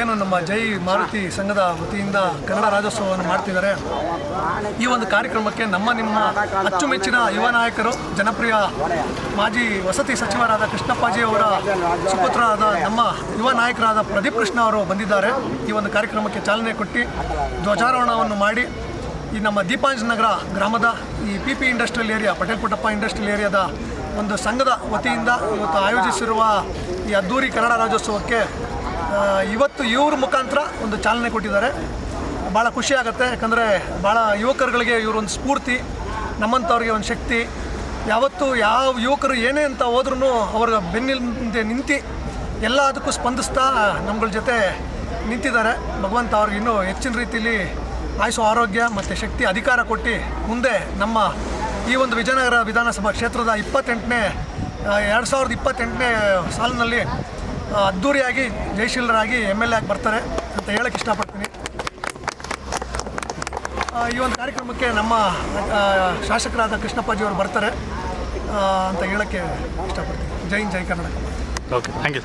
ಏನು ನಮ್ಮ ಜೈ ಮಾರುತಿ ಸಂಘದ ವತಿಯಿಂದ ಕನ್ನಡ ರಾಜ್ಯೋತ್ಸವವನ್ನು ಮಾಡ್ತಿದ್ದಾರೆ. ಈ ಒಂದು ಕಾರ್ಯಕ್ರಮಕ್ಕೆ ನಮ್ಮ ನಿಮ್ಮ ಅಚ್ಚುಮೆಚ್ಚಿನ ಯುವ ನಾಯಕರು, ಜನಪ್ರಿಯ ಮಾಜಿ ವಸತಿ ಸಚಿವರಾದ ಕೃಷ್ಣಪ್ಪಾಜಿ ಅವರ ಸುಪುತ್ರರಾದ ನಮ್ಮ ಯುವ ನಾಯಕರಾದ ಪ್ರದೀಪ್ ಕೃಷ್ಣ ಅವರು ಬಂದಿದ್ದಾರೆ. ಈ ಒಂದು ಕಾರ್ಯಕ್ರಮಕ್ಕೆ ಚಾಲನೆ ಕೊಟ್ಟು ಧ್ವಜಾರೋಹಣವನ್ನು ಮಾಡಿ ಈ ನಮ್ಮ ದೀಪಾಂಜನಗರ ಗ್ರಾಮದ ಈ P P industrial area Patel Puttappa industrial ಏರಿಯಾದ ಒಂದು ಸಂಘದ ವತಿಯಿಂದ ಇವತ್ತು ಆಯೋಜಿಸಿರುವ ಈ ಅದ್ದೂರಿ ಕನ್ನಡ ರಾಜ್ಯೋತ್ಸವಕ್ಕೆ ಇವತ್ತು ಇವ್ರ ಮುಖಾಂತರ ಒಂದು ಚಾಲನೆ ಕೊಟ್ಟಿದ್ದಾರೆ. ಭಾಳ ಖುಷಿ ಆಗುತ್ತೆ. ಯಾಕಂದರೆ ಭಾಳ ಯುವಕರುಗಳಿಗೆ ಇವರೊಂದು ಸ್ಫೂರ್ತಿ, ನಮ್ಮಂಥವ್ರಿಗೆ ಒಂದು ಶಕ್ತಿ. ಯಾವತ್ತು ಯಾವ ಯುವಕರು ಏನೇ ಅಂತ ಹೋದ್ರೂ ಅವರ ಮುಂದೆ ನಿಂತು ಎಲ್ಲ ಅದಕ್ಕೂ ಸ್ಪಂದಿಸ್ತಾ ನಮ್ಗಳ ಜೊತೆ ನಿಂತಿದ್ದಾರೆ. ಭಗವಂತ ಅವ್ರಿಗೆ ಇನ್ನೂ ಹೆಚ್ಚಿನ ರೀತಿಯಲ್ಲಿ ಆಯುಷು ಆರೋಗ್ಯ ಮತ್ತು ಶಕ್ತಿ ಅಧಿಕಾರ ಕೊಟ್ಟು ಮುಂದೆ ನಮ್ಮ ಈ ಒಂದು ವಿಜಯನಗರ ವಿಧಾನಸಭಾ ಕ್ಷೇತ್ರದ ಇಪ್ಪತ್ತೆಂಟನೇ ಎರಡು ಸಾವಿರದ ಇಪ್ಪತ್ತೆಂಟನೇ ಸಾಲಿನಲ್ಲಿ ಅದ್ಧೂರಿಯಾಗಿ ಜಯಶೀಲರಾಗಿ ಎಂ ಎಲ್ ಎ ಆಗಿ ಬರ್ತಾರೆ ಅಂತ ಹೇಳಕ್ಕೆ ಇಷ್ಟಪಡ್ತೀನಿ. ಈ ಒಂದು ಕಾರ್ಯಕ್ರಮಕ್ಕೆ ನಮ್ಮ ಶಾಸಕರಾದ ಕೃಷ್ಣಪ್ಪಾಜಿಯವರು ಬರ್ತಾರೆ ಅಂತ ಹೇಳಕ್ಕೆ ಇಷ್ಟಪಡ್ತೀನಿ. ಜೈ ಜೈ ಕನ್ನಡ ಓಕೆ ಥ್ಯಾಂಕ್ ಯು